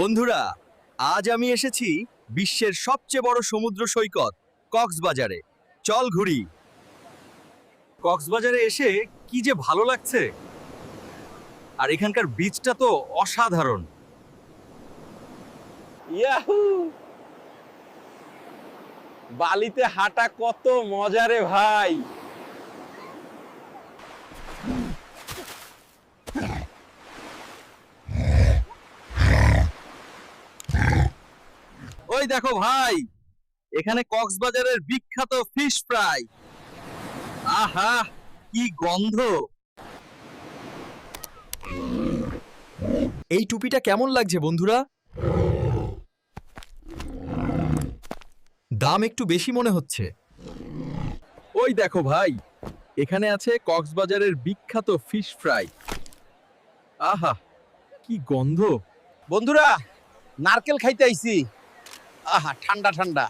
বন্ধুরা, আজ আমি এসেছি বিশ্বের সবচেয়ে বড় সমুদ্র সৈকত, কক্সবাজারে। চল ঘুরি। কক্সবাজারে এসে কি যে ভালো লাগছে। আর এখানকার বীজটা তো অসাধারণ। বালিতে হাঁটা কত মজারে ভাই। ওই দেখো ভাই এখানে কক্সবাজারের বিখ্যাত ফিশ ফ্রাই আহা কি গন্ধ। এই টুপিটা কেমন লাগছে বন্ধুরা? দাম একটু বেশি মনে হচ্ছে। ওই দেখো ভাই এখানে আছে কক্সবাজারের বিখ্যাত ফিশ ফ্রাই আহা কি গন্ধ। বন্ধুরা নারকেল খাইতে আইছি। আহা ঠান্ডা ঠান্ডা।